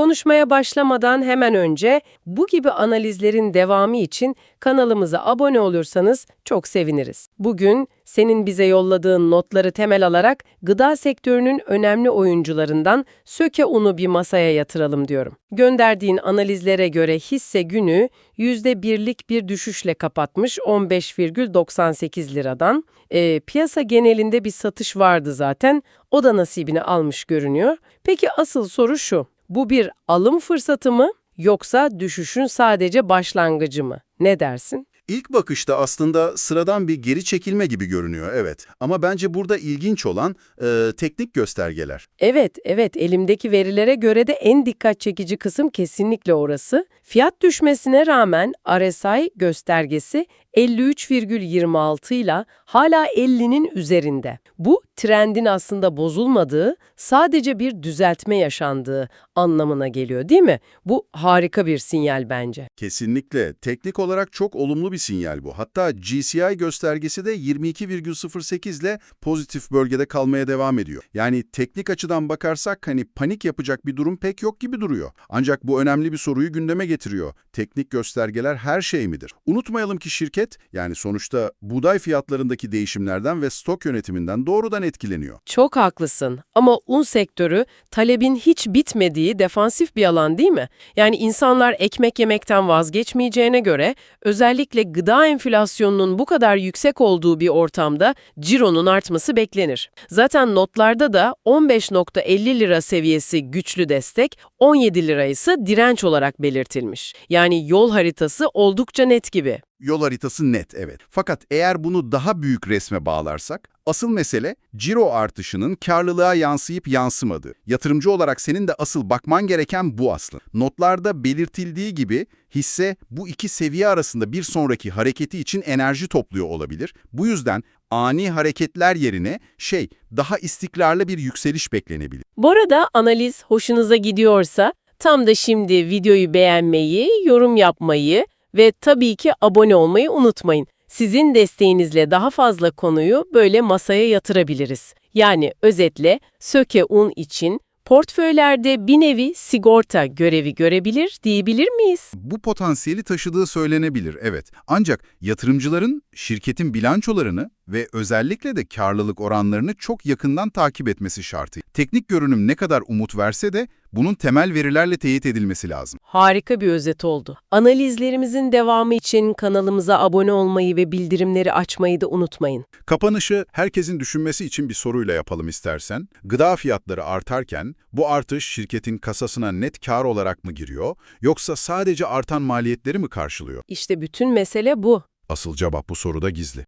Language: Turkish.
Konuşmaya başlamadan hemen önce bu gibi analizlerin devamı için kanalımıza abone olursanız çok seviniriz. Bugün senin bize yolladığın notları temel alarak gıda sektörünün önemli oyuncularından Söke Un'u bir masaya yatıralım diyorum. Gönderdiğin analizlere göre hisse günü %1'lik bir düşüşle kapatmış 15,98 liradan. Ee, piyasa genelinde bir satış vardı zaten. O da nasibini almış görünüyor. Peki asıl soru şu. Bu bir alım fırsatı mı yoksa düşüşün sadece başlangıcı mı? Ne dersin? İlk bakışta aslında sıradan bir geri çekilme gibi görünüyor, evet. Ama bence burada ilginç olan e, teknik göstergeler. Evet, evet elimdeki verilere göre de en dikkat çekici kısım kesinlikle orası. Fiyat düşmesine rağmen RSI göstergesi 53,26 ile hala 50'nin üzerinde. Bu trendin aslında bozulmadığı, sadece bir düzeltme yaşandığı anlamına geliyor değil mi? Bu harika bir sinyal bence. Kesinlikle. Teknik olarak çok olumlu bir sinyal bu. Hatta GCI göstergesi de 22,08 ile pozitif bölgede kalmaya devam ediyor. Yani teknik açıdan bakarsak hani panik yapacak bir durum pek yok gibi duruyor. Ancak bu önemli bir soruyu gündeme getiriyor. Teknik göstergeler her şey midir? Unutmayalım ki şirket yani sonuçta buğday fiyatlarındaki değişimlerden ve stok yönetiminden doğrudan etkileniyor. Çok haklısın ama un sektörü talebin hiç bitmediği defansif bir alan değil mi? Yani insanlar ekmek yemekten vazgeçmeyeceğine göre özellikle gıda enflasyonunun bu kadar yüksek olduğu bir ortamda cironun artması beklenir. Zaten notlarda da 15.50 lira seviyesi güçlü destek, 17 lira ise direnç olarak belirtilmiş. Yani yol haritası oldukça net gibi. Yol haritası net, evet. Fakat eğer bunu daha büyük resme bağlarsak, asıl mesele ciro artışının karlılığa yansıyıp yansımadığı. Yatırımcı olarak senin de asıl bakman gereken bu aslında. Notlarda belirtildiği gibi hisse bu iki seviye arasında bir sonraki hareketi için enerji topluyor olabilir. Bu yüzden ani hareketler yerine şey, daha istikrarlı bir yükseliş beklenebilir. Bu arada analiz hoşunuza gidiyorsa tam da şimdi videoyu beğenmeyi, yorum yapmayı ve tabii ki abone olmayı unutmayın. Sizin desteğinizle daha fazla konuyu böyle masaya yatırabiliriz. Yani özetle Söke Un için portföylerde bir nevi sigorta görevi görebilir diyebilir miyiz? Bu potansiyeli taşıdığı söylenebilir, evet. Ancak yatırımcıların şirketin bilançolarını ve özellikle de karlılık oranlarını çok yakından takip etmesi şartı. Teknik görünüm ne kadar umut verse de bunun temel verilerle teyit edilmesi lazım. Harika bir özet oldu. Analizlerimizin devamı için kanalımıza abone olmayı ve bildirimleri açmayı da unutmayın. Kapanışı herkesin düşünmesi için bir soruyla yapalım istersen. Gıda fiyatları artarken bu artış şirketin kasasına net kar olarak mı giriyor yoksa sadece artan maliyetleri mi karşılıyor? İşte bütün mesele bu. Asıl cevap bu soruda gizli.